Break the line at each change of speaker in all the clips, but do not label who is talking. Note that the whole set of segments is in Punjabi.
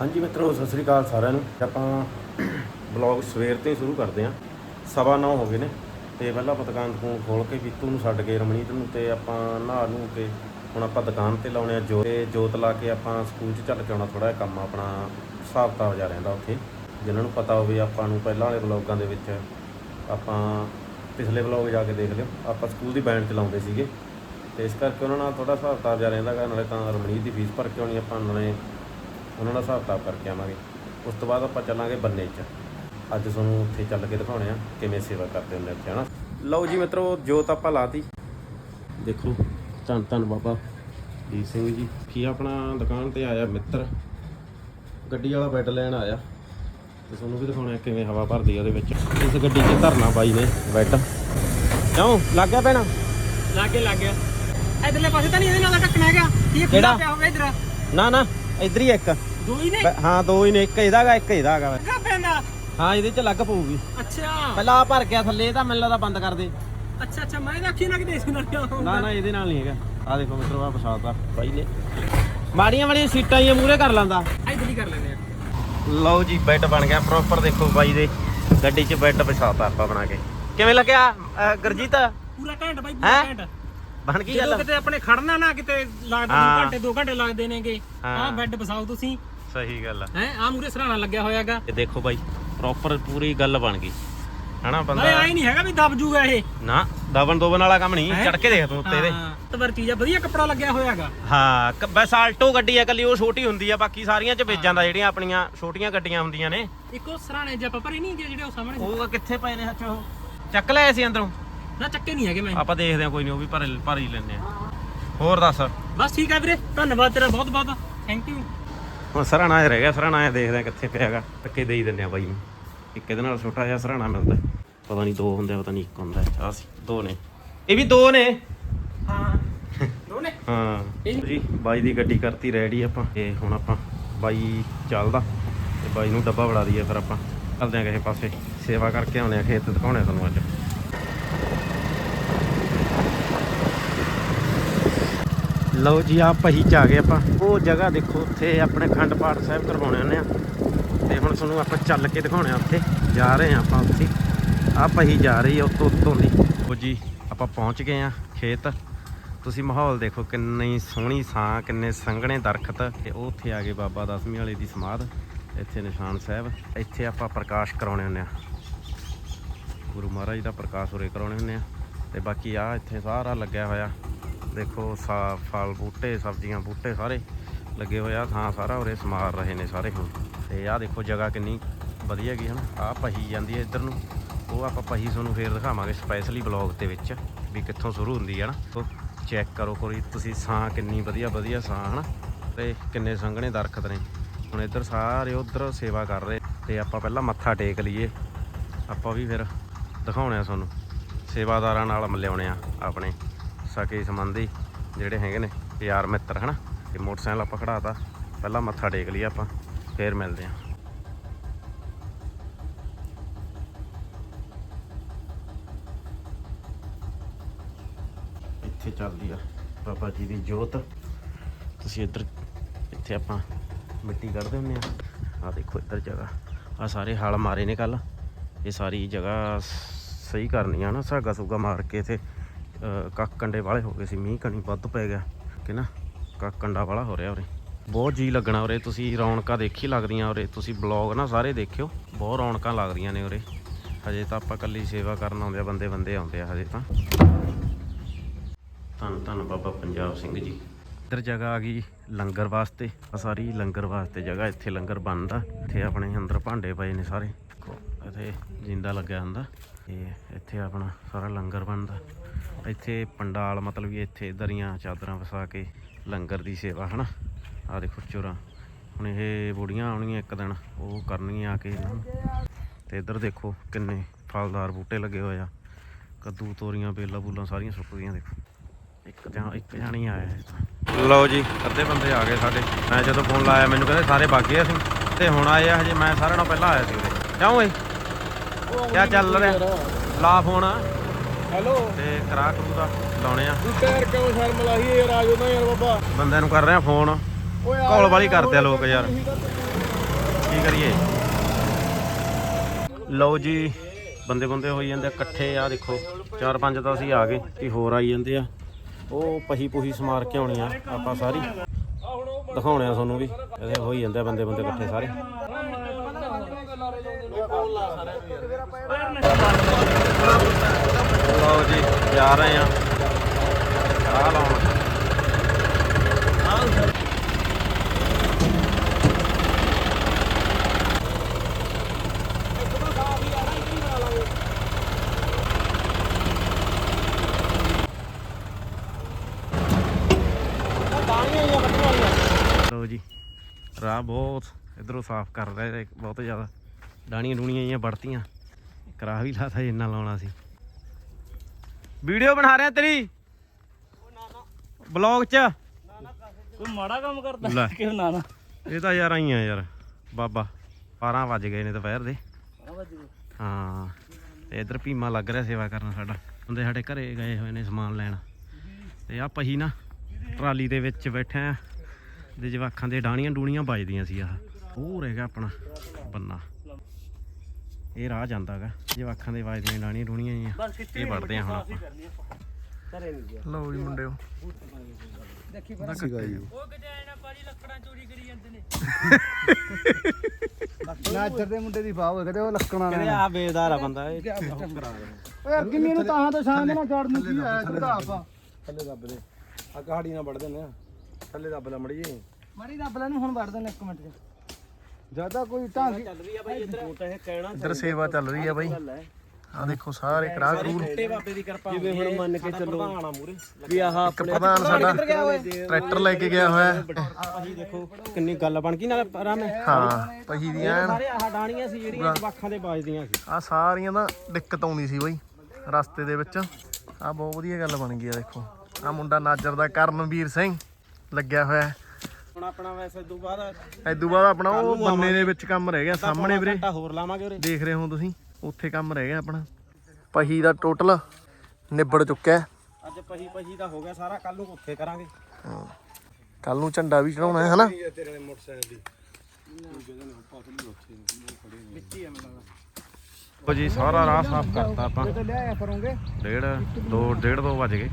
ਹਾਂਜੀ ਮਿੱਤਰੋ, ਸਤਿ ਸ੍ਰੀ ਅਕਾਲ ਸਾਰਿਆਂ ਨੂੰ। ਆਪਾਂ ਬਲੌਗ ਸਵੇਰ ਤੋਂ ਹੀ ਸ਼ੁਰੂ ਕਰਦੇ ਹਾਂ। ਸਵਾ ਨੌ ਹੋ ਗਏ ਨੇ। ਤੇ ਪਹਿਲਾਂ ਆਪਾਂ ਦੁਕਾਨ ਤੋਂ ਖੋਲ ਕੇ ਪੀਤੂ ਨੂੰ ਛੱਡ ਕੇ ਰਮਣੀਤ ਨੂੰ ਤੇ ਆਪਾਂ ਨਹਾ ਨੂੰ ਕੇ ਹੁਣ ਆਪਾਂ ਦੁਕਾਨ ਤੇ ਲਾਉਣੇ ਆ ਜੋਤ। ਤੇ ਜੋਤ ਲਾ ਕੇ ਆਪਾਂ ਸਕੂਲ 'ਚ ਚੱਲ ਕੇ ਆਉਣਾ ਥੋੜਾ ਜਿਹਾ ਕੰਮ, ਆਪਣਾ ਹਿਸਾਬ ਕਿਤਾਬ ਜਾ ਰਹਿੰਦਾ ਉੱਥੇ। ਜਿਨ੍ਹਾਂ ਨੂੰ ਪਤਾ ਹੋਵੇ ਆਪਾਂ ਨੂੰ ਪਹਿਲਾਂ ਵਾਲੇ ਬਲੌਗਾਂ ਦੇ ਵਿੱਚ ਆਪਾਂ ਪਿਛਲੇ ਬਲੌਗ ਜਾ ਕੇ ਦੇਖ ਲਿਓ। ਆਪਾਂ ਸਕੂਲ ਦੀ ਬੈਂਡ ਚਲਾਉਂਦੇ ਸੀਗੇ। ਤੇ ਇਸ ਕਰਕੇ ਉਹਨਾਂ ਨਾਲ ਥੋੜਾ ਹਿਸਾਬ ਕਿਤਾਬ ਜਾ ਰਹਿੰਦਾ ਗਾ, ਨਾਲੇ ਤਾਂ ਰਮਣੀਤ ਦੀ ਫੀਸ ਭਰ ਕੇ ਆਉਣੀ, ਆਪਾਂ ਨਾਲੇ ਉਹਨਾਂ ਦਾ ਹਿਸਾਬ ਕਿਤਾਬ ਕਰਕੇ ਆਵਾਂਗੇ। ਉਸ ਤੋਂ ਬਾਅਦ ਆਪਾਂ ਚੱਲਾਂਗੇ ਬੰਨੇ 'ਚ। ਅੱਜ ਤੁਹਾਨੂੰ ਉੱਥੇ ਚੱਲ ਕੇ ਦਿਖਾਉਣੇ ਆ ਕਿਵੇਂ ਸੇਵਾ ਕਰਦੇ ਹੁੰਦੇ ਉੱਥੇ ਹਨਾ? ਲਓ ਜੀ ਮਿੱਤਰੋ ਜੋਤ ਆਪਾਂ ਲਾਤੀ। ਦੇਖੋ ਧੰਨ ਧੰਨ ਬਾਬਾ ਜੀ ਸਿੰਘ ਜੀ। ਕੀ ਆਪਣਾ ਦੁਕਾਨ ਤੇ ਆਇਆ ਮਿੱਤਰ? ਗੱਡੀ ਵਾਲਾ ਬੈੱਡ ਲੈਣ ਆਇਆ। ਤੇ ਤੁਹਾਨੂੰ ਵੀ ਦਿਖਾਉਣਾ ਕਿਵੇਂ ਹਵਾ ਭਰਦੀ ਆ ਉਹਦੇ ਵਿੱਚ। ਇਸ ਗੱਡੀ 'ਚ ਧਰਨਾ ਬਾਈ ਨੇ ਬੈੱਡ ਕਿਉਂ? ਲੱਗ ਗਿਆ ਪੈਣਾ
ਲਾਗੇ ਲੱਗ ਗਿਆ। ਇਧਰਲੇ ਪਾਸੇ ਤਾਂ ਨਹੀਂ ਇਹਦੇ ਨਾਲ ਢੱਕਣਾ ਹੈਗਾ। ਇਹ
ਕਿਹੜਾ?
ਪਿਆ ਹੋਵੇ ਇਧਰ?
ਨਾ ਨਾ ਇੱਧਰ ਹੀ ਇੱਕ।
ਦੋ ਹੀ ਨੇ?
ਬ- ਹਾਂ ਦੋ ਹੀ ਨੇ ਇੱਕ ਇਹਦਾ ਗਾ ਇੱਕ ਇਹਦਾ ਗਾ
ਲੱਗਾ ਪੈਂਦਾ
ਹਾਂ ਇਹਦੇ 'ਚ ਲੱਗ ਪਊਗੀ।
ਅੱਛਾ।
ਪਹਿਲਾਂ ਆ ਭਰ ਗਿਆ ਥੱਲੇ ਇਹ ਤਾਂ ਮੈਨੂੰ ਲੱਗਦਾ ਬੰਦ ਕਰ ਦੇ।
ਅੱਛਾ ਅੱਛਾ ਮੈਂ ਅੱਖੀ ਨਾਲ ਕਿਤੇ ਸੀ ਨਾਲ
ਨਾ ਨਾ ਇਹਦੇ ਨਾਲ ਨਹੀਂ ਹੈਗਾ। ਆ ਦੇਖੋ ਮਿੱਤਰੋ ਆ ਪਛਾਤਾ ਬਾਈ ਨੇ। ਮਾੜੀਆਂ ਮਾੜੀਆਂ ਸੀਟਾਂ ਹੀ ਮੂਰੇ ਕਰ ਲੈਂਦਾ।
ਇਧਰ ਹੀ ਕਰ ਲੈਂਦੇ ਆ।
ਲਓ ਜੀ ਬੈੱਡ ਬਣ ਗਿਆ ਪ੍ਰੋਪਰ ਦੇਖੋ ਬਾਈ ਦੇ ਗੱਡੀ 'ਚ ਬੈੱਡ ਪਛਾਤਾ ਆਪਾਂ ਬਣਾ ਕੇ। ਕਿਵੇਂ ਲੱਗਿਆ ਅਹ, ਗੁਰਜੀਤ?
ਪੂਰਾ ਘੰਟ ਬਾਈ
ਹੈਂ?
ਪੂਰਾ ਘੰਟ।
ਬਣ ਗਈ
ਜਦੋਂ
ਗੱਲ?
ਕਿਤੇ ਆਪਣੇ ਖੜਨਾ ਨਾ ਕਿਤੇ ਲੱਗਦਾ
ਹਾਂ।
ਦੋ ਘੰਟੇ ਦੋ ਘੰਟੇ ਲੱਗਦੇ ਨੇਗੇ।
ਹਾਂ।
ਆਹ ਬੈੱਡ ਬਸਾਓ ਤੁਸੀਂ।
ਸਹੀ ਗੱਲ ਆ।
ਹੈ ਆ ਮੂਰੇ ਸਰਾਣਾ ਲੱਗਿਆ ਹੋਇਆਗਾ।
ਇਹ ਦੇਖੋ ਬਾਈ ਪ੍ਰੋਪਰ ਪੂਰੀ ਗੱਲ ਬਣ ਗਈ। ਹਨਾ ਬੰਦਾ?
ਆਈ ਨਹੀਂ ਹੈਗਾ ਵੀ ਦਬ ਜੂਗਾ ਇਹ।
ਨਾ ਦਬਨ ਦੋਬਨ ਵਾਲਾ ਕੰਮ ਨਹੀਂ
ਹੈਂ?
ਚੜ ਕੇ ਦੇਖ ਤੂੰ ਉੱਤੇ ਦੇ।
ਹਾਂ ਤਵਰ ਚੀਜ਼ ਆ ਵਧੀਆ ਕੱਪੜਾ ਲੱਗਿਆ ਹੋਇਆਗਾ।
ਹਾਂ ਕ- ਬਸ ਆਲਟੋ ਗੱਡੀ ਆ ਕੱਲੀ ਉਹ ਛੋਟੀ ਹੁੰਦੀ ਆ ਬਾਕੀ ਸਾਰੀਆਂ ਚ ਵੇਚ ਜਾਂਦਾ ਜਿਹੜੀਆਂ ਆਪਣੀਆਂ ਛੋਟੀਆਂ ਗੱਡੀਆਂ ਹੁੰਦੀਆਂ ਨੇ।
ਇੱਕੋ ਸਰਾਣੇ ਜੇ ਆਪਾਂ ਭਰੇ ਨਹੀਂ ਗਏ ਜਿਹੜੇ ਉਹ ਸਾਹਮਣੇ।
ਉਹ ਕਿੱਥੇ ਪਏ ਨੇ ਸੱਚ ਉਹ? ਚੱਕ ਲਿਆ ਸੀ ਅੰਦਰੋਂ।
ਨਾ ਚੱਕੇ ਨਹੀਂ ਹੈਗੇ ਮੈਂ।
ਆਪਾਂ ਦੇਖਦੇ ਆ ਕੋਈ ਨਹੀਂ ਉਹ ਵੀ ਭਰ ਭਰ ਹੀ ਲੈਨੇ ਆ ਹੋਰ ਦੱਸ।
ਬਸ ਠੀਕ ਹੈ ਵੀਰੇ ਧੰਨਵਾਦ ਤੇਰਾ ਬਹੁਤ ਬਹੁਤ ਥੈਂਕ ਯੂ
ਹੁਣ ਸਰਾਣਾ ਰਹਿ ਗਿਆ ਸਰਾਣਾ ਇਹ ਦੇਖਦੇ ਆ ਕਿੱਥੇ ਪਿਆਗਾ ਟੱਕੇ ਦੇ ਹੀ ਦਿੰਦੇ ਆ ਬਾਈ ਨੂੰ। ਇੱਕ ਇਹਦੇ ਨਾਲ ਛੋਟਾ ਜਿਹਾ ਸਰਾਣਾ ਮਿਲਦਾ। ਪਤਾ ਨਹੀਂ ਦੋ ਹੁੰਦੇ ਆ, ਪਤਾ ਨਹੀਂ ਇੱਕ ਹੁੰਦਾ। ਆ ਸੀ ਦੋ ਨੇ। ਇਹ ਵੀ ਦੋ ਨੇ।
ਹਾਂ। ਦੋਨੇ
ਹਾਂ।
ਇਹ-
ਜੀ ਬਾਈ ਦੀ ਗੱਡੀ ਕਰਤੀ ਰੈਡੀ ਆਪਾਂ। ਤੇ ਹੁਣ ਆਪਾਂ ਬਾਈ ਚੱਲਦਾ। ਤੇ ਬਾਈ ਨੂੰ ਡੱਬਾ ਫੜਾ ਦਈਏ ਫਿਰ ਆਪਾਂ। ਚੱਲਦੇ ਆ ਕਿਸੇ ਪਾਸੇ। ਸੇਵਾ ਕਰਕੇ ਆਉਣੇ ਆ ਖੇਤ ਦਿਖਾਉਣੇ ਆ ਤੁਹਾਨੂੰ ਅੱਜ। ਲਓ ਜੀ ਆ ਪਹੀ ਚ ਆ ਗਏ ਆਪਾਂ। ਉਹ ਜਗ੍ਹਾ ਦੇਖੋ, ਉੱਥੇ ਆਪਣੇ ਖੰਡ ਪਾਠ ਸਾਹਿਬ ਕਰਵਾਉਣੇ ਹੁੰਦੇ ਆ। ਤੇ ਹੁਣ ਤੁਹਾਨੂੰ ਆਪਾਂ ਚੱਲ ਕੇ ਦਿਖਾਉਣੇ ਆ ਉੱਥੇ। ਜਾ ਰਹੇ ਆ ਆਪਾਂ ਉੱਥੇ। ਆ ਪਹੀ ਜਾ ਰਹੀ ਆ ਉੱਤੋਂ ਉੱਤੋਂ ਦੀ। ਉਹ ਜੀ, ਆਪਾਂ ਪਹੁੰਚ ਗਏ ਆ ਖੇਤ। ਤੁਸੀਂ ਮਾਹੌਲ ਦੇਖੋ ਕਿੰਨੀ ਸੋਹਣੀ ਸਾਂ ਕਿੰਨੇ ਸੰਘਣੇ ਦਰਖਤ। ਤੇ ਉਹ ਉੱਥੇ ਆ ਗਏ ਬਾਬਾ ਦਸਵੀਂ ਵਾਲੇ ਦੀ ਸਮਾਧ, ਇੱਥੇ ਨਿਸ਼ਾਨ ਸਾਹਿਬ। ਇੱਥੇ ਆਪਾਂ ਪ੍ਰਕਾਸ਼ ਕਰਾਉਣੇ ਹੁੰਦੇ ਆ। ਗੁਰੂ ਮਹਾਰਾਜ ਦਾ ਪ੍ਰਕਾਸ਼ ਉਰੇ ਕਰਾਉਣੇ ਹੁੰਦੇ ਆ। ਤੇ ਬਾਕੀ ਆ ਇੱਥੇ ਸਾਰਾ ਲੱਗਿਆ ਹੋਇਆ। ਦੇਖੋ, ਸਾ ਫਲ ਬੂਟੇ, ਸਬਜ਼ੀਆਂ ਬੂਟੇ ਸਾਰੇ ਲੱਗੇ ਹੋਏ ਆ, ਥਾਂ ਸਾਰਾ ਉਰੇ ਸਮਾਰ ਰਹੇ ਨੇ ਸਾਰੇ ਹੁਣ। ਤੇ ਆਹ ਦੇਖੋ, ਜਗ੍ਹਾ ਕਿੰਨੀ ਵਧੀਆ ਗਈ ਹਨਾ। ਆਹ ਪਹੀ ਜਾਂਦੀ ਹੈ ਇੱਧਰ ਨੂੰ। ਉਹ ਆਪਾਂ ਪਹੀ ਤੁਹਾਨੂੰ ਫੇਰ ਦਿਖਾਵਾਂਗੇ ਸਪੈਸ਼ਲੀ ਬਲੌਗ ਦੇ ਵਿੱਚ ਵੀ ਕਿੱਥੋਂ ਸ਼ੁਰੂ ਹੁੰਦੀ ਹੈ ਨਾ। ਤੋ ਚੈੱਕ ਕਰੋ ਕੋਈ, ਤੁਸੀਂ ਸਾਂ ਕਿੰਨੀ ਵਧੀਆ ਵਧੀਆ ਸਾਂ ਹਨਾ। ਤੇ ਕਿੰਨੇ ਸੰਘਣੇ ਦਰਖਤ ਨੇ। ਹੁਣ ਇੱਧਰ ਸਾਰੇ ਉਧਰ ਸੇਵਾ ਕਰ ਰਹੇ। ਤੇ ਆਪਾਂ ਪਹਿਲਾਂ ਮੱਥਾ ਟੇਕ ਲਈਏ। ਆਪਾਂ ਵੀ ਫਿਰ ਦਿਖਾਉਣੇ ਆ ਤੁਹਾਨੂੰ। ਸੇਵਾਦਾਰਾਂ ਨਾਲ ਮਿਲਿਆਉਣੇ ਆ ਆਪਣੇ। ਸਕੇ ਸੰਬੰਧੀ ਜਿਹੜੇ ਹੈਗੇ ਨੇ ਯਾਰ ਮਿੱਤਰ, ਹਨਾ? ਤੇ ਮੋਟਰਸਾਈਕਲ ਆਪਾਂ ਖੜਾਤਾ ਪਹਿਲਾਂ ਮੱਥਾ ਟੇਕ ਲਈਏ ਆਪਾਂ, ਫੇਰ ਮਿਲਦੇ ਆ। ਇੱਥੇ ਚੱਲਦੀ ਆ ਬਾਬਾ ਜੀ ਦੀ ਜੋਤ। ਤੁਸੀਂ ਇੱਧਰ, ਇੱਥੇ ਆਪਾਂ ਮਿੱਟੀ ਕੱਢਦੇ ਹੁੰਦੇ ਆ। ਆ ਦੇਖੋ ਇੱਧਰ ਜਗ੍ਹਾ। ਆ ਸਾਰੇ ਹਲ ਮਾਰੇ ਨੇ ਕੱਲ ਇਹ ਸਾਰੀ ਜਗ੍ਹਾ ਸਹੀ ਕਰਨੀ ਆ ਨਾ ਸਾਗਾ ਸੁਗਾ ਮਾਰ ਕੇ ਤੇ ਕੱਕ ਕੰਡੇ ਵਾਲੇ ਹੋ ਗਏ ਸੀ, ਮੀਂਹ ਕਣੀ ਵੱਧ ਪੈ ਗਿਆ, ਕਿ ਨਾ? ਕੱਕ ਕੰਡਾ ਵਾਲਾ ਹੋ ਰਿਹਾ ਉਰੇ। ਬਹੁਤ ਜੀ ਲੱਗਣਾ ਉਰੇ, ਤੁਸੀਂ ਰੌਣਕਾਂ ਦੇਖੀ ਲੱਗਦੀਆਂ ਉਰੇ, ਤੁਸੀਂ ਬਲੌਗ ਨਾ ਸਾਰੇ ਦੇਖਿਓ, ਬਹੁਤ ਰੌਣਕਾਂ ਲੱਗਦੀਆਂ ਨੇ ਉਰੇ। ਹਜੇ ਤਾਂ ਆਪਾਂ ਕੱਲੀ ਸੇਵਾ ਕਰਨ ਆਉਂਦੇ ਆ, ਬੰਦੇ ਬੰਦੇ ਆਉਂਦੇ ਆ ਹਜੇ ਤਾਂ। ਧੰਨ ਧੰਨ ਬਾਬਾ ਪੰਜਾਬ ਸਿੰਘ ਜੀ। ਇੱਧਰ ਜਗ੍ਹਾ ਆ ਗਈ ਲੰਗਰ ਵਾਸਤੇ ਆ ਸਾਰੀ ਲੰਗਰ ਵਾਸਤੇ ਜਗ੍ਹਾ, ਇੱਥੇ ਲੰਗਰ ਬਣਦਾ, ਇੱਥੇ ਆਪਣੇ ਅੰਦਰ ਭਾਂਡੇ ਪਏ ਨੇ ਸਾਰੇ। ਇੱਥੇ ਜਿੰਦਾ ਲੱਗਿਆ ਹੁੰਦਾ, ਤੇ ਇੱਥੇ ਆਪਣਾ ਸਾਰਾ ਲੰਗਰ ਬਣਦਾ। ਇੱਥੇ ਪੰਡਾਲ, ਮਤਲਬ ਕਿ ਇੱਥੇ ਦਰੀਆਂ, ਚਾਦਰਾਂ ਵਸਾ ਕੇ ਲੰਗਰ ਦੀ ਸੇਵਾ, ਹਨਾ? ਆ ਦੇਖੋ ਚੋਰਾਂ। ਹੁਣ ਇਹ ਬੁੜੀਆਂ ਆਉਣੀਆਂ ਇੱਕ ਦਿਨ, ਉਹ ਕਰਨਗੀਆਂ ਆ ਕੇ ਇਹਨਾਂ ਨੂੰ। ਤੇ ਇੱਧਰ ਦੇਖੋ ਕਿੰਨੇ ਫਲਦਾਰ ਬੂਟੇ ਲੱਗੇ ਹੋਏ ਆ। ਕੱਦੂ, ਤੋਰੀਆਂ, ਬੇਲਾਂ ਬੂਲਾਂ ਸਾਰੀਆਂ ਸੁੱਕ ਗਈਆਂ, ਦੇਖੋ। ਇੱਕ ਜਾਂ ਇੱਕ ਜਾਣੀ ਆਇਆ ਲਓ ਜੀ, ਅੱਧੇ ਬੰਦੇ ਆ ਗਏ ਸਾਡੇ। ਮੈਂ ਜਦੋਂ ਫੋਨ ਲਾਇਆ, ਮੈਨੂੰ ਕਹਿੰਦੇ ਸਾਰੇ ਬਾਕੀ ਅਸੀਂ। ਤੇ ਹੁਣ ਆਏ ਆ ਹਜੇ, ਮੈਂ ਸਾਰਿਆਂ ਨਾਲੋਂ ਪਹਿਲਾਂ ਆਇਆ ਸੀ ਉਰੇ। ਕਿਉਂ ਓਏ। ਕਿਆ ਚੱਲ ਰਿਹਾ? ਲਾ ਫੋਨ।
ਹੈਲੋ।
ਤੇ ਕਰਾ ਕਰੂ ਦਾ ਲਾਉਣੇ ਆ।
ਤੂੰ ਟਾਇਰ ਕਿਉਂ ਸ਼ਰਮ ਲਾਈ ਯਾਰ ਆ ਜਾਓ ਨਾ ਯਾਰ ਬਾਬਾ।
ਬੰਦਿਆਂ ਨੂੰ ਕਰ ਰਿਹਾ ਫੋਨ। ਘੋਲ ਵਾਲੀ ਕਰਦੇ ਆ ਲੋਕ ਯਾਰ। ਕੀ ਕਰੀਏ? ਲਓ ਜੀ ਬੰਦੇ ਬੰਦੇ ਹੋਈ ਜਾਂਦੇ ਇਕੱਠੇ ਆ ਦੇਖੋ। ਚਾਰ ਪੰਜ ਤਾਂ ਅਸੀਂ ਆ ਗਏ ਕੀ ਹੋਰ ਆਈ ਜਾਂਦੇ ਆ। ਉਹ ਪਹੀ ਪੁਹੀ ਸਮਾਰ ਕੇ ਆਉਣੀ ਆ ਆਪਾਂ ਸਾਰੀ। ਦਿਖਾਉਣੇ ਆ ਤੁਹਾਨੂੰ ਵੀ। ਇਹਦੇ ਹੋਈ ਜਾਂਦੇ ਬੰਦੇ ਬੰਦੇ ਇਕੱਠੇ ਸਾਰੇ। ਜੀ, ਜਾ ਰਹੇ ਆ ਆ ਲਾਉਣ। ਲਓ ਜੀ, ਰਾਹ ਬਹੁਤ ਇਧਰੋਂ ਸਾਫ਼ ਕਰ ਰਹੇ ਬਹੁਤ ਜ਼ਿਆਦਾ। ਡਾਣੀਆਂ ਡੂਣੀਆਂ ਜੀਆਂ ਵੜਤੀਆਂ। ਕਰਾ ਵੀ ਲਾਤਾ ਇੰਨਾ ਲਾਉਣਾ ਸੀ। ਵੀਡੀਓ ਬਣਾ ਰਿਹਾ ਤੇਰੀ? ਬਲੌਗ ਚ?
ਕੋਈ ਮਾੜਾ ਕੰਮ ਕਰਦਾ
ਲੈ।
ਕਿਉਂ ਨਾ ਨਾ?
ਇਹ ਤਾਂ ਯਾਰ ਆਈਆਂ ਯਾਰ। ਬਾਬਾ 12 ਵੱਜ ਗਏ ਨੇ ਦੁਪਹਿਰ ਦੇ। ਹਾਂ ਤੇ ਇਧਰ ਭੀਮਾ ਲੱਗ ਰਿਹਾ ਸੇਵਾ ਕਰਨ ਸਾਡਾ। ਹੁੰਦੇ ਸਾਡੇ ਘਰੇ ਗਏ ਹੋਏ ਨੇ ਸਮਾਨ ਲੈਣ। ਤੇ ਆ ਪਹੀ ਨਾ ਟਰਾਲੀ ਦੇ ਵਿੱਚ ਬੈਠੇ ਆ। ਦੇ ਜਵਾਖਾਂ ਦੇ ਡਾਣੀਆਂ ਡੂਣੀਆਂ ਵੱਜਦੀਆਂ ਸੀ ਆਹ। ਹੋਰ ਹੈਗਾ ਆਪਣਾ ਬੰਨਾ। ਇਹ ਰਾਹ ਜਾਂਦਾ ਹੈਗਾ ਜਵਾਖਾਂ ਦੇ ਵੱਜਦੀਆਂ ਡਾਣੀਆਂ ਡੂਣੀਆਂ
ਬਸ
ਇਹ ਵੜਦੇ ਆ ਹੁਣ ਆਪਾਂ।
ਘਰੇ ਨਹੀਂ ਗਿਆ
ਲਓ ਜੀ ਮੁੰਡਿਓ।
ਦੇਖੀ
ਦਾ ਕੱਟੇ।
ਉਹ ਕਿਤੇ ਨਾ ਪਾਜੀ ਲੱਕੜਾਂ ਚੋਰੀ ਕਰੀ ਜਾਂਦੇ ਨੇ।
ਨਾਚਰ ਦੇ ਮੁੰਡੇ ਦੀ ਬਾਹ ਕਦੇ ਉਹ ਲੱਕਣਾ
ਕਹਿੰਦੇ ਆ ਬੇਦਾਰ ਆ ਬੰਦਾ ਇਹ
ਓਏ ਅੱਗੇ ਮੈਨੂੰ ਤਾਂ ਤਾਂ ਸ਼ਾਮ ਨਾਲ ਚੜ ਨੂੰ ਕੀ ਆਇਆ ਤੂੰ ਆਪਾ
ਥੱਲੇ ਦੱਬ ਦੇ। ਆ ਕਹਾੜੀ ਨਾਲ ਵੜ ਦਿੰਦੇ ਆ ਥੱਲੇ ਦੱਬ ਲੈ ਮੜੀ ਜੀ
ਮੜੀ ਰੱਬ ਲੈ ਨੂੰ ਹੁਣ ਵੜ ਦੇਣਾ ਇੱਕ ਮਿੰਟ ਚ।
ਜ਼ਿਆਦਾ ਕੋਈ ਢੰਗ
ਚੱਲ ਰਹੀ ਆ ਬਾਈ ਇੱਧਰ। ਉਹ ਤਾਂ ਇਹ ਕਹਿਣਾ
ਇੱਧਰ ਸੇਵਾ ਚੱਲ ਰਹੀ ਆ ਬਾਈ। ਆ ਦੇਖੋ ਸਾਰੇ ਕਰਾ ਕਰੂਰ
ਛੋਟੇ ਬਾਬੇ ਦੀ ਕਿਰਪਾ
ਜਿਵੇਂ ਹੁਣ ਮੰਨ ਕੇ ਚੱਲੋ ਵੀ ਆਹ
ਇੱਕ ਪ੍ਰਧਾਨ ਸਾਡਾ ਟਰੈਕਟਰ ਲੈ ਕੇ ਗਿਆ ਹੋਇਆ। ਹੈ।
ਅਸੀਂ ਦੇਖੋ ਕਿੰਨੀ ਗੱਲ ਬਣ ਗਈ ਨਾਲ ਰਾਮੇ
ਹਾਂ ਪਹੀ ਦੀਆਂ ਐਨ।
ਸਾਰੇ ਆਹ ਡਾਣੀਆਂ ਸੀ ਜਿਹੜੀਆਂ ਜਵਾਖਾਂ ਦੇ ਵੱਜਦੀਆਂ ਸੀ।
ਆ ਸਾਰੀਆਂ ਦਾ ਦਿੱਕਤ ਆਉਂਦੀ ਸੀ ਬਾਈ ਰਸਤੇ ਦੇ ਵਿੱਚ। ਆ ਬਹੁਤ ਵਧੀਆ ਗੱਲ ਬਣ ਗਈ ਆ ਦੇਖੋ। ਆ ਮੁੰਡਾ ਨਾਜਰ ਦਾ ਕਰਮਵੀਰ ਸਿੰਘ ਲੱਗਿਆ ਹੋਇਆ। ਹੈ
ਹੁਣ ਆਪਣਾ ਵੈਸੇ ਤੋਂ ਬਾਅਦ
ਐਦੂ ਬਾਅਦ ਆਪਣਾ ਉਹ ਬੰਨੇ ਦੇ ਵਿੱਚ ਕੰਮ ਰਹਿ ਗਿਆ ਸਾਹਮਣੇ ਵੀਰੇ।
ਘੰਟਾ ਹੋਰ ਲਾਵਾਂਗੇ ਉਰੇ
ਦੇਖ ਰਹੇ ਹੋ ਤੁਸੀਂ ਉੱਥੇ ਕੰਮ ਰਹਿ ਗਿਆ ਆਪਣਾ। ਪਹੀ ਦਾ ਟੋਟਲ ਨਿਬੜ ਚੁੱਕਿਆ ਹੈ।
ਅੱਜ ਪਹੀ ਪਹੀ ਦਾ ਹੋ ਗਿਆ ਸਾਰਾ ਕੱਲ ਨੂੰ ਉੱਥੇ ਕਰਾਂਗੇ।
ਕੱਲ ਨੂੰ ਝੰਡਾ ਵੀ ਚੜਾਉਣਾ ਹੈ ਹਨਾ?
ਤੇਰੇ ਮੋਟਰਸਾਈਕਲ ਦੀ।
ਉਹ ਜੀ ਸਾਰਾ ਰਾਹ ਸਾਫ਼ ਕਰਤਾ ਆਪਾਂ। ਡੇਢ ਦੋ ਡੇਢ ਦੋ ਵੱਜ ਗਏ।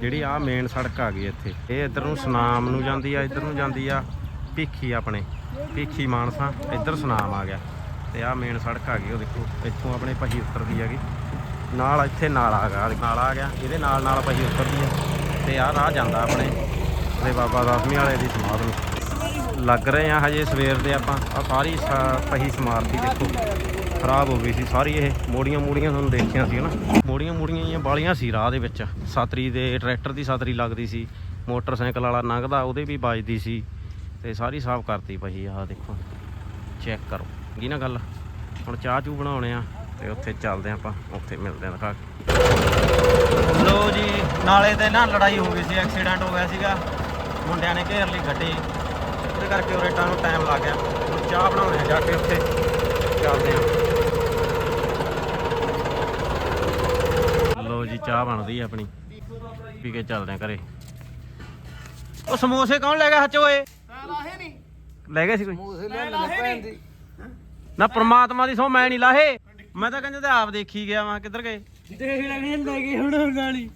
ਜਿਹੜੀ ਆ ਮੇਨ ਸੜਕ ਆ ਗਈ ਇੱਥੇ। ਇਹ ਇੱਧਰ ਨੂੰ ਸੁਨਾਮ ਨੂੰ ਜਾਂਦੀ ਆ ਇੱਧਰ ਨੂੰ ਜਾਂਦੀ ਆ ਭੀਖੀ ਆਪਣੇ ਭੀਖੀ ਮਾਨਸਾ। ਇੱਧਰ ਸੁਨਾਮ ਆ ਗਿਆ। ਤੇ ਆ ਮੇਨ ਸੜਕ ਆ ਗਈ ਉਹ ਦੇਖੋ ਇੱਥੋਂ ਆਪਣੇ ਪਹੀ ਉਤਰਦੀ ਹੈਗੀ। ਨਾਲ ਇੱਥੇ ਨਾਲ ਆ ਗਿਆ ਨਾਲ ਆ ਗਿਆ। ਇਹਦੇ ਨਾਲ ਨਾਲ ਪਹੀ ਉਤਰਦੀ ਆ। ਤੇ ਆ ਰਾਹ ਜਾਂਦਾ ਆਪਣੇ ਤੇ ਬਾਬਾ ਦਸਵੀਂ ਵਾਲੇ ਦੀ ਸਮਾਧ ਨੂੰ। ਲੱਗ ਰਹੇ ਆ ਹਜੇ ਸਵੇਰ ਦੇ ਆਪਾਂ। ਆ ਸਾਰੀ ਪਹੀ ਸਮਾਰਤੀ ਦੇਖੋ। ਖਰਾਬ ਹੋ ਗਈ ਸੀ। ਸਾਰੀ ਇਹ ਮੋੜੀਆਂ ਮੋੜੀਆਂ ਤੁਹਾਨੂੰ ਦੇਖਿਆ ਸੀ, ਹਨਾ? ਮੋੜੀਆਂ ਮੋੜੀਆਂ ਜੀਆਂ ਬਾਲੀਆਂ ਸੀ ਰਾਹ ਦੇ ਵਿੱਚ। ਸਾਤਰੀ ਦੇ, ਟਰੈਕਟਰ ਦੀ ਸਾਤਰੀ ਲੱਗਦੀ ਸੀ। ਮੋਟਰਸਾਈਕਲ ਵਾਲਾ ਲੰਘਦਾ ਉਹਦੇ ਵੀ ਵੱਜਦੀ ਸੀ। ਤੇ ਸਾਰੀ ਸਾਫ਼ ਕਰਤੀ ਪਈ ਆਹ ਦੇਖੋ। ਚੈੱਕ ਕਰੋ। ਕੀ ਨਾ ਗੱਲ? ਹੁਣ ਚਾਹ ਚੂ ਬਣਾਉਣੇ ਆ ਤੇ ਉੱਥੇ ਚੱਲਦੇ ਆ ਆਪਾਂ। ਉੱਥੇ ਮਿਲਦੇ ਆ ਦਿਖਾ ਕੇ। ਲੋ ਜੀ, ਨਾਲੇ ਤੇ ਨਾ ਲੜਾਈ ਹੋ ਗਈ ਸੀ, ਐਕਸੀਡੈਂਟ ਹੋ ਗਿਆ ਸੀਗਾ। ਮੁੰਡਿਆਂ ਨੇ ਘੇਰ ਲਈ ਗੱਡੀ। ਉਹਦੇ ਕਰਕੇ ਉਹ ਰੇਟਾਂ ਨੂੰ ਟਾਈਮ ਲੱਗ ਗਿਆ। ਹੁਣ ਚਾਹ ਬਣਾਉਣੇ ਆ ਜਾ ਕੇ ਉੱਥੇ ਚੱਲਦੇ ਆ ਲੋ ਜੀ ਚਾਹ ਬਣਦੀ ਆ ਆਪਣੀ। ਪੀ ਕੇ ਚੱਲਦੇ ਆ ਘਰੇ। ਉਹ ਸਮੋਸੇ ਕੌਣ ਲੈ ਗਿਆ ਹੱਚ ਓਏ? ਲੈ ਗਏ ਸੀ ਕੋਈ? ਨਾ ਪ੍ਰਮਾਤਮਾ ਦੀ ਸੋ ਮੈਂ ਨਹੀਂ ਲਾਹੇ। ਮੈਂ ਤਾਂ ਕਹਿੰਦੇ ਤੇ ਆਪ ਦੇਖੀ ਗਿਆ ਵਾਂ ਕਿੱਧਰ ਗਏ?
ਦੇਖ ਲੈਣੀ ਲੈ ਗਈ ਹੁਣ ਨਾਲੀ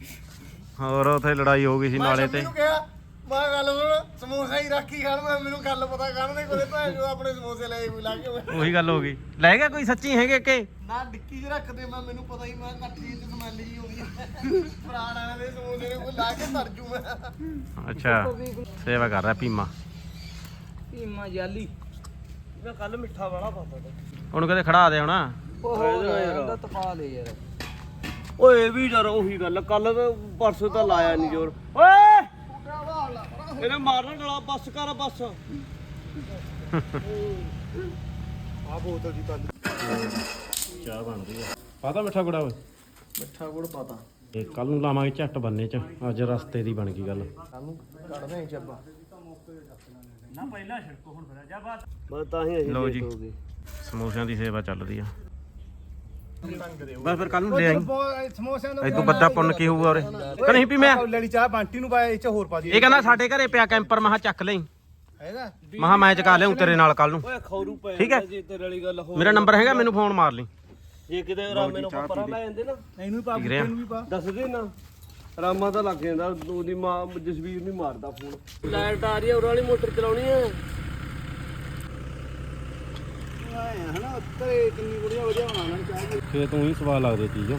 ਹੋਰ ਉੱਥੇ ਲੜਾਈ ਹੋ ਗਈ ਸੀ ਨਾਲੇ ਤੇ।
ਕਿਹਾ ਮੈਂ ਗੱਲ ਸੁਣ ਸਮੋਸਾ ਹੀ ਰੱਖੀ ਖੜ ਮੈਂ ਮੈਨੂੰ ਗੱਲ ਪਤਾ ਕਰਨ ਦੇ ਕੋਲੇ ਭੈਣ ਜੋ ਆਪਣੇ ਸਮੋਸੇ ਲੈ ਕੋਈ ਲਾ ਕੇ ਹੋਏ।
ਉਹੀ ਗੱਲ ਹੋ ਗਈ। ਲੈ ਗਿਆ ਕੋਈ ਸੱਚੀ ਹੈਗੇ ਕਿ
ਨਾ ਡਿੱਕੀ 'ਚ ਰੱਖਦੇ ਮੈਂ ਮੈਨੂੰ ਪਤਾ ਹੀ ਮੈਂ ਕੱਠੀ 'ਚ ਸਮੈਲ ਜੀ ਹੋ ਗਈ। ਪੁਰਾਣਾ ਦੇ ਸਮੋਸੇ ਨੇ ਕੋਈ ਲਾ ਕੇ ਤਰ ਜੂ ਮੈਂ।
ਅੱਛਾ ਸੇਵਾ ਕਰ ਰਿਹਾ ਭੀਮਾ।
ਭੀਮਾ ਜਾਲੀ। ਮੈਂ ਕੱਲ ਮਿੱਠਾ ਵਾਲਾ ਪਾਪਾ ਦਾ
ਉਹਨੂੰ ਕਦੇ ਖੜਾ ਦੇ ਹੋਣਾ।
ਉਹ ਯਾਰ। ਤਪਾ ਲੈ ਯਾਰ। ਓਏ ਇਹ ਵੀ ਯਾਰ ਉਹੀ ਗੱਲ ਕੱਲ ਪਰਸੋਂ ਤਾਂ ਲਾਇਆ ਨਹੀਂ ਜੋਰ। ਓਏ! ਇਹਨੇ ਮਾਰਨਾ ਡਲਾ ਬੱਸ ਕਰ ਬੱਸ।
ਚਾਹ ਬਣਦੀ ਆ। ਪਾਤਾ ਮਿੱਠਾ ਗੁੜਾ ਓਏ
ਮਿੱਠਾ ਗੁੜ ਪਾਤਾ।
ਇਹ ਕੱਲ ਨੂੰ ਲਾਵਾਂਗੇ ਝੱਟ ਬੰਨੇ ਚ। ਅੱਜ ਰਸਤੇ ਦੀ ਬਣ ਗਈ ਗੱਲ।
ਸਾਨੂੰ ਕੱਢਦੇ ਆਂ ਚੱਬਾ
ਬਸ ਤਾਂ ਹੀ
ਲਓ ਜੀ। ਸਮੋਸਿਆਂ ਦੀ ਸੇਵਾ ਚੱਲਦੀ ਆ। ਬਸ ਫਿਰ ਕੱਲ ਨੂੰ ਲੈ ਆਈ।
ਸਮੋਸਿਆਂ ਦਾ
ਇਦੋਂ ਬੱਦਾ ਪੁੰਨ ਕੀ ਹੋਊਗਾ ਉਰੇ? ਕਿ ਨਹੀਂ ਪੀ ਮੈਂ
ਲੈਣੀ ਚਾਹ ਬਾਂਟੀ ਨੂੰ ਪਾਇਆ ਇਹ ਚ ਹੋਰ ਪਾ ਦੀ
ਇਹ ਕਹਿੰਦਾ ਸਾਡੇ ਘਰੇ ਪਿਆ ਕੈਂਪਰ ਮਹਾ ਚੱਕ ਲਈ।
ਹੈਗਾ?
ਮਹਾ ਮੈਂ ਚਕਾ ਲਿਆਉਂ ਤੇਰੇ ਨਾਲ ਕੱਲ ਨੂੰ।
ਓਏ ਖੌਰੂ ਪੈ
ਠੀਕ ਹੈ।
ਜਾਂਦਾ ਜੇ ਤੇਰੇ ਵਾਲੀ ਗੱਲ ਹੋ
ਮੇਰਾ ਨੰਬਰ ਹੈਗਾ ਮੈਨੂੰ ਫੋਨ ਮਾਰ ਲਈ।
ਜੇ ਕਿਤੇ ਰਾਮੇ ਨੂੰ ਪਰਾ ਲੈ ਜਾਂਦੇ ਨਾ।
ਇਹਨੂੰ ਪਾ
ਰਿਹਾ।
ਵੀ ਪਾ।
ਦੱਸ ਦੇ ਨਾ। ਰਾਮਾ ਤਾਂ ਲੱਗ ਜਾਂਦਾ ਉਹਦੀ ਮਾਂ ਜਸਵੀਰ ਨਹੀਂ ਮਾਰਦਾ ਫੋਨ। ਲਾਈਟ ਆ ਰਹੀ ਹੈ ਉਹ ਵਾਲੀ ਮੋਟਰ ਚਲਾਉਣੀ ਹੈ।
ਹਨਾ ਘਰੇ ਕਿੰਨੀ
ਫੇਰ ਤੂੰ ਹੀ ਸਵਾਦ ਲੱਗਦੇ ਚੀਜ਼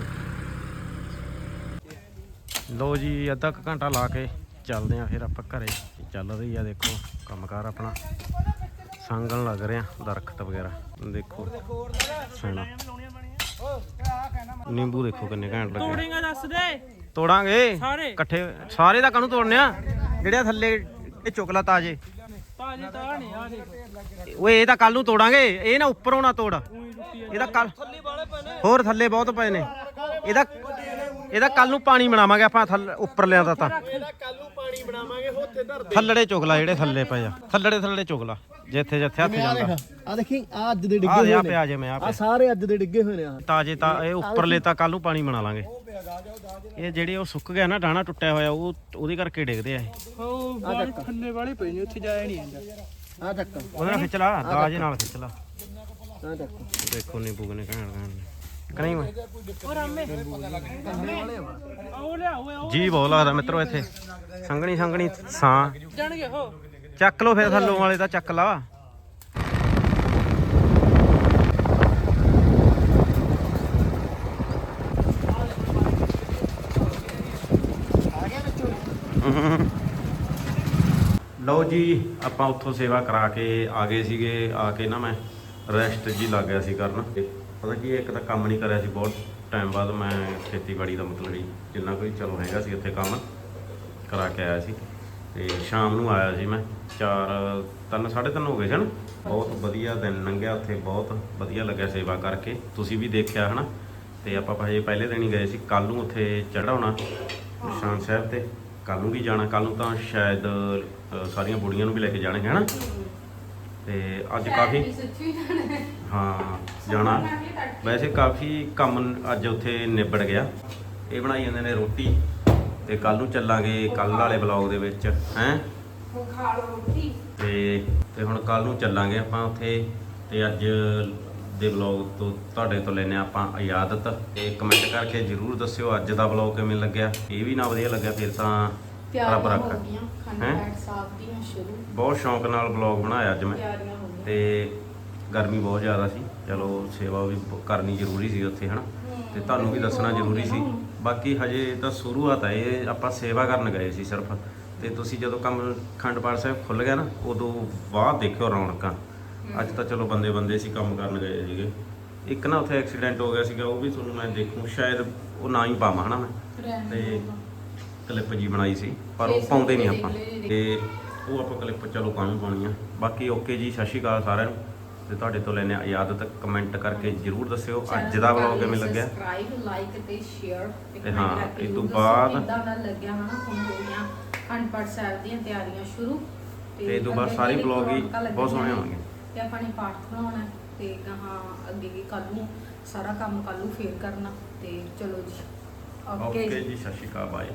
ਲੋ ਜੀ ਅੱਧਾ ਕੁ ਘੰਟਾ ਲਾ ਕੇ ਚੱਲਦੇ ਆ ਫਿਰ ਆਪਾਂ ਘਰੇ। ਚੱਲ ਰਹੀ ਆ ਦੇਖੋ ਕੰਮਕਾਰ ਆਪਣਾ। ਸੰਗਣ ਲੱਗ ਰਿਹਾ ਦਰਖਤ ਵਗੈਰਾ। ਦੇਖੋ ਸੈਣਾ ਨਿੰਬੂ ਦੇਖੋ ਕਿੰਨੇ ਘੈਂਟ ਲੱਗੇ।
ਤੋੜੇਗਾ ਦੱਸ ਦੇ।
ਤੋੜਾਂਗੇ।
ਸਾਰੇ।
ਇਕੱਠੇ ਸਾਰੇ ਦਾ ਕਾਹਨੂੰ ਤੋੜਨੇ ਆ? ਜਿਹੜੇ ਥੱਲੇ ਇਹ ਚੁਕਲਾ ਤਾਜੇ।
ਤਾਜੇ ਤਾਂ ਨਹੀਂ ਆ ਦੇਖ।
ਓਏ ਇਹ ਤਾਂ ਕੱਲ ਨੂੰ ਤੋੜਾਂਗੇ। ਇਹ ਨਾ ਉੱਪਰੋਂ ਨਾ ਤੋੜ। ਇਹਦਾ ਕੱਲ ਹੋਰ ਥੱਲੇ ਬਹੁਤ ਪਏ ਨੇ। ਇਹਦਾ ਇਹਦਾ ਕੱਲ ਨੂੰ ਪਾਣੀ ਬਣਾਵਾਂਗੇ ਆਪਾਂ ਥੱਲੇ ਉੱਪਰ ਲਿਆਂਦਾ ਤਾਂ।
ਇਹਦਾ ਕੱਲ ਨੂੰ ਪਾਣੀ ਬਣਾਵਾਂਗੇ ਉੱਥੇ ਧਰ
ਥੱਲੜੇ ਚੁਗਲਾ ਜਿਹੜੇ ਥੱਲੇ ਪਏ ਆ। ਥੱਲੜੇ ਥੱਲੜੇ ਚੁਗਲਾ ਜਿੱਥੇ ਜਿੱਥੇ ਹੱਥ ਜਾਂਦਾ।
ਆ ਦੇਖੀ ਆ ਅੱਜ ਦੇ ਡਿੱਗੇ
ਦੇ ਆ
ਹੋਏ ਨੇ।
ਪਿਆ ਜੇ ਮੈਂ ਆ
ਆ ਸਾਰੇ ਅੱਜ ਦੇ ਡਿੱਗੇ ਹੋਏ ਨੇ ਆ
ਤਾਜੇ ਤਾਂ ਇਹ ਉੱਪਰਲੇ ਤਾਂ ਕੱਲ ਨੂੰ ਪਾਣੀ ਬਣਾ ਲਾਂਗੇ। ਇਹ ਜਿਹੜੇ ਉਹ ਸੁੱਕ ਗਿਆ ਨਾ ਡਾਣਾ ਟੁੱਟਿਆ ਹੋਇਆ ਉਹ ਉਹਦੇ ਕਰਕੇ ਡਿੱਗਦੇ ਆ ਇਹ।
ਉਹ ਥੱਲੇ ਵਾਲੇ ਪਏ ਨੇ ਉੱਥੇ ਜਾਇਆ ਨਹੀਂ ਜਾਂਦਾ।
ਆ ਚੱਕ
ਉਹਦੇ ਨਾਲ ਖਿੱਚ ਲਾ ਦਾਜ ਨਾਲ ਖਿੱਚ ਲਾ।
ਆ ਚੱਕ
ਦੇਖੋ ਨਿੰਬੂ ਕਿੰਨੇ ਘੈਂਟ ਘੈਂਟ ਕਹੀਂ ਓਏ
ਉਹ
ਜੀ ਬਹੁਤ ਲੱਗਦਾ ਮਿੱਤਰੋ ਇੱਥੇ। ਸੰਗਣੀ ਸੰਗਣੀ ਸਾਂ।
ਜਾਣਗੇ ਹੋ
ਚੱਕ ਲੋ ਫਿਰ ਥੱਲੋਂ ਵਾਲੇ ਤਾਂ ਚੱਕ ਲਾ। ਲਓ ਜੀ, ਆਪਾਂ ਉੱਥੋਂ ਸੇਵਾ ਕਰਾ ਕੇ ਆ ਗਏ ਸੀਗੇ, ਆ ਕੇ ਨਾ ਮੈਂ ਰੈਸਟ ਜੀ ਲੱਗ ਗਿਆ ਸੀ ਕਰਨ। ਤੇ ਪਤਾ ਕੀ, ਇੱਕ ਤਾਂ ਕੰਮ ਨਹੀਂ ਕਰਿਆ ਸੀ ਬਹੁਤ। ਟਾਈਮ ਬਾਅਦ ਮੈਂ ਖੇਤੀਬਾੜੀ ਦਾ ਮਤਲਬ ਹੀ ਜਿੰਨਾ ਕੋਈ ਚਲੋ ਹੈਗਾ ਸੀ ਉੱਥੇ ਕੰਮ ਕਰਾ ਕੇ ਆਇਆ ਸੀ। ਤੇ ਸ਼ਾਮ ਨੂੰ ਆਇਆ ਸੀ ਮੈਂ 4 ਤਿੰਨ, ਸਾਢੇ ਤਿੰਨ ਹੋ ਗਏ ਸਨ ਬਹੁਤ ਵਧੀਆ ਦਿਨ ਲੰਘਿਆ ਉੱਥੇ, ਬਹੁਤ ਵਧੀਆ ਲੱਗਿਆ ਸੇਵਾ ਕਰਕੇ। ਤੁਸੀਂ ਵੀ ਦੇਖਿਆ ਹਨਾ, ਤੇ ਆਪਾਂ ਭਾਜੀ ਪਹਿਲੇ ਦਿਨ ਹੀ ਗਏ ਸੀ ਕੱਲ ਨੂੰ ਉੱਥੇ ਚੜਾਉਣਾ ਨਿਸ਼ਾਨ ਸਾਹਿਬ ਤੇ। ਕੱਲ ਨੂੰ ਵੀ ਜਾਣਾ ਕੱਲ ਨੂੰ ਤਾਂ ਸ਼ਾਇਦ ਸਾਰੀਆਂ ਬੁੜੀਆਂ ਨੂੰ ਵੀ ਲੈ ਕੇ ਜਾਣਗੇ ਹਨਾ। ਤੇ ਅੱਜ ਕਾਫੀ ਹਾਂ ਜਾਣਾ ਵੈਸੇ ਕਾਫੀ ਕੰਮ ਅੱਜ ਉੱਥੇ ਨਿਬੜ ਗਿਆ। ਇਹ ਬਣਾਈ ਜਾਂਦੇ ਨੇ ਰੋਟੀ ਤੇ ਕੱਲ ਨੂੰ ਚੱਲਾਂਗੇ ਕੱਲ ਵਾਲੇ ਬਲੌਗ ਦੇ ਵਿੱਚ ਹੈ? ਤੇ ਤੇ ਹੁਣ ਕੱਲ ਨੂੰ ਚੱਲਾਂਗੇ ਆਪਾਂ ਉੱਥੇ ਤੇ ਅੱਜ ਦੇ ਬਲੌਗ ਤੋਂ ਤੁਹਾਡੇ ਤੋਂ ਲੈਨੇ ਆਪਾਂ ਇਜਾਜ਼ਤ। ਤੇ ਕਮੈਂਟ ਕਰਕੇ ਜਰੂਰ ਦੱਸਿਓ ਅੱਜ ਦਾ ਬਲੌਗ ਕਿਵੇਂ ਲੱਗਿਆ। ਇਹ ਵੀ ਨਾ ਵਧੀਆ ਲੱਗਿਆ ਫਿਰ ਤਾਂ ਰੱਬ
ਤਿਆਰੀਆਂ
ਰੱਖ।
ਹੋ ਗਈਆਂ ਖੰਡ
ਹੈਂ?
ਪੈਟ ਸਾਹਿਬ ਦੀਆਂ ਸ਼ੁਰੂ।
ਬਹੁਤ ਸ਼ੌਂਕ ਨਾਲ ਬਲੌਗ ਬਣਾਇਆ ਅੱਜ ਮੈਂ।
ਤਿਆਰੀਆਂ ਹੋ ਗਈਆਂ
ਤੇ ਗਰਮੀ ਬਹੁਤ ਜ਼ਿਆਦਾ ਸੀ। ਚਲੋ ਸੇਵਾ ਵੀ ਬ- ਕਰਨੀ ਜ਼ਰੂਰੀ ਸੀ ਉੱਥੇ ਹਨਾ? ਤੇ ਤੁਹਾਨੂੰ ਵੀ ਦੱਸਣਾ ਜ਼ਰੂਰੀ ਸੀ। ਬਾਕੀ ਹਜੇ ਤਾਂ ਸ਼ੁਰੂਆਤ ਹੈ ਇਹ ਆਪਾਂ ਸੇਵਾ ਕਰਨ ਗਏ ਸੀ ਸਿਰਫ। ਤੇ ਤੁਸੀਂ ਜਦੋਂ ਕੰਮ ਖੰਡ ਪਾਠ ਸਾਹਿਬ ਖੁੱਲ ਗਿਆ ਨਾ ਉਦੋਂ ਬਾਅਦ ਦੇਖਿਓ ਰੌਣਕਾਂ। ਅੱਜ ਤਾਂ ਚਲੋ ਬੰਦੇ ਬੰਦੇ ਸੀ ਕੰਮ ਕਰਨ ਗਏ ਸੀਗੇ। ਇੱਕ ਨਾ ਉੱਥੇ ਐਕਸੀਡੈਂਟ ਹੋ ਗਿਆ ਸੀਗਾ ਉਹ ਵੀ ਤੁਹਾਨੂੰ ਮੈਂ ਦੇਖੂ ਸ਼ਾਇਦ ਉਹ ਨਾ ਹੀ ਪਾਵਾਂ ਹਨਾ ਮੈਂ?
ਰਹਿਣ
ਤੇ ਕਲਿੱਪ ਜੀ ਬਣਾਈ ਸੀ ਪਰ ਉਹ ਪਾਉਂਦੇ ਨਹੀਂ ਆਪਾਂ। ਤੇ ਉਹ ਆਪਾਂ ਕਲਿੱਪ ਚਲੋ ਕਾਹਨੂੰ ਪਾਉਣੀ ਆ। ਬਾਕੀ ਓਕੇ ਜੀ ਸਤਿ ਸ਼੍ਰੀ ਅਕਾਲ ਸਾਰਿਆਂ ਨੂੰ। ਤੇ ਤੁਹਾਡੇ ਤੋਂ ਲੈਣੇ ਇਜਾਜ਼ਤ ਕਮੈਂਟ ਕਰਕੇ ਜਰੂਰ ਦੱਸਿਓ। ਅੱਜ ਦਾ ਵਲੌਗ ਕਿਵੇਂ ਲੱਗਿਆ?
ਸਬਸਕ੍ਰਾਈਬ ਲਾਈਕ ਤੇ ਸ਼ੇਅਰ
ਤੇ ਹਾਂ, ਇਹ ਤੋਂ ਬਾਅਦ-
ਕਿੰਦਾ ਦਾ ਲੱਗਿਆ ਹਨਾ ਹੁਣ ਹੋ ਗਈਆਂ ਖੰਡ ਪਾਠ ਸਾਹਿਬ ਦੀਆਂ ਤਿਆਰੀਆਂ ਸ਼ੁਰੂ
ਤੇ ਇਹ ਤੋਂ ਬਾਅਦ ਸਾਰੇ ਹੀ ਬਹੁਤ ਸੋਹਣੇ
ਨੇ,
ਹੋਣਗੇ।
ਤੇ ਆਪਾਂ ਨੇ ਪਾਠ ਬਣਾਉਣਾ ਹੈ ਤੇ ਗਾਹਾਂ ਅੱਗੇ ਵੀ ਕੱਲ ਨੂੰ ਸਾਰਾ ਕੰਮ ਕੱਲ ਨੂੰ ਫੇਰ ਕਰਨਾ ਤੇ ਚਲੋ ਜੀ।
ਓਕੇ ਜੀ। ਸਤਿ ਸ਼੍ਰੀ ਅਕਾਲ ਬਾਏ